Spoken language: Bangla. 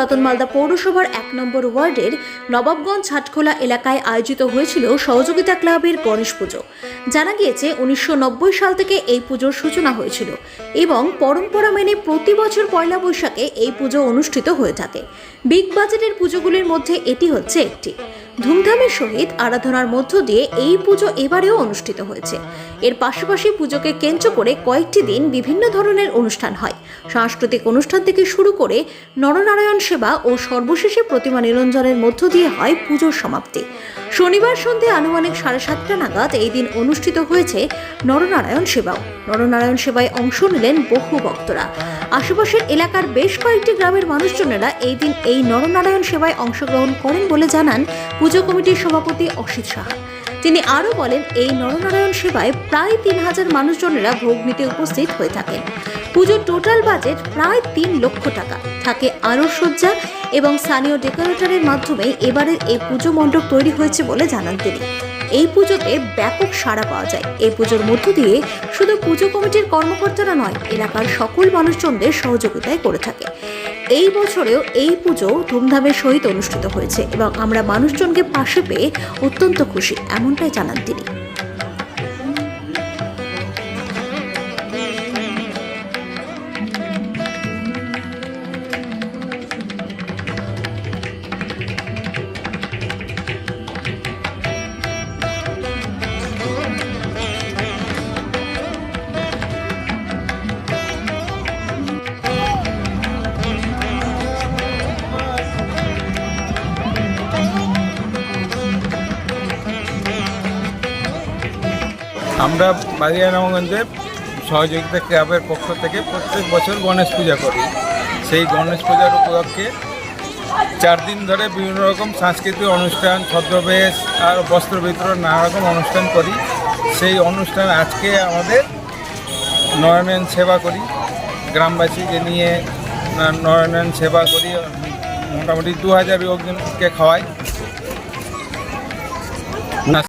পুরাতন মালদা পৌরসভার এক নম্বর ওয়ার্ডের নবাবগঞ্জ হাটখোলা এলাকায় আয়োজিত হয়েছিল সহযোগিতা ক্লাবের গণেশ পুজো। জানা গিয়েছে, উনিশশো নব্বই সাল থেকে এই পুজোর সূচনা হয়েছিল এবং পরম্পরা মেনে প্রতি বছর পয়লা বৈশাখে এই পুজো অনুষ্ঠিত হয়ে থাকে। বিগ বাজেটের পুজোগুলির মধ্যে এটি হচ্ছে একটি। ধুমধামের সহিত আরাধনার মধ্য দিয়ে এই পুজো এবারেও অনুষ্ঠিত হয়েছে। এর পাশাপাশি পুজোকে কেন্দ্র করে কয়েকটি দিন বিভিন্ন ধরনের অনুষ্ঠান হয়। সাংস্কৃতিক অনুষ্ঠান থেকে শুরু করে নরনারায়ণ সেবা ও সর্বশেষে প্রতিমা নিরঞ্জনের মধ্য দিয়ে হয় পুজোর সমাপ্তি। শনিবার সন্ধে আনুমানিক সাড়ে সাতটা নাগাদ এই দিন অনুষ্ঠিত হয়েছে নরনারায়ণ সেবাও। নরনারায়ণ সেবায় অংশ নিলেন বহু ভক্তরা। আশেপাশের এলাকার বেশ কয়েকটি গ্রামের মানুষজনেরা এই দিন এই নরনারায়ণ সেবায় অংশগ্রহণ করেন বলে জানান পুজো কমিটির সভাপতি অসিত সাহা তিনি আরও বলেন, এই নরনারায়ণ সেবায় প্রায় তিন হাজার মানুষজনেরা ভোগ নিতে উপস্থিত হয়ে থাকেন। পুজোর টোটাল বাজেট প্রায় তিন লক্ষ টাকা। থাকে আলোকসজ্জা এবং স্থানীয় ডেকোরেটরের মাধ্যমে এবারের এই পুজো মণ্ডপ তৈরি হয়েছে বলে জানান তিনি। এই পুজোতে ব্যাপক সাড়া পাওয়া যায়। এই পুজোর মধ্য দিয়ে শুধু পুজো কমিটির কর্মকর্তারা নয়, এলাকার সকল মানুষজনদের সহযোগিতায় করে থাকে। এই বছরেও এই পুজো ধুমধামের সহিত অনুষ্ঠিত হয়েছে এবং আমরা মানুষজনকে পাশে পেয়ে অত্যন্ত খুশি, এমনটাই জানান তিনি। আমরা বালিয়ারামগঞ্জের সহযোগিতা ক্লাবের পক্ষ থেকে প্রত্যেক বছর গণেশ পূজা করি। সেই গণেশ পূজার উপলক্ষে চার দিন ধরে বিভিন্ন রকম সাংস্কৃতিক অনুষ্ঠান, ছদ্মবেশ আর বস্ত্র বিতরণ নানা রকম অনুষ্ঠান করি। সেই অনুষ্ঠান আজকে আমাদের নয়নায়ণ সেবা করি। গ্রামবাসীকে নিয়ে না- নয়নায়ণ সেবা করি। মোটামুটি দু হাজার লোকজনকে খাওয়াই।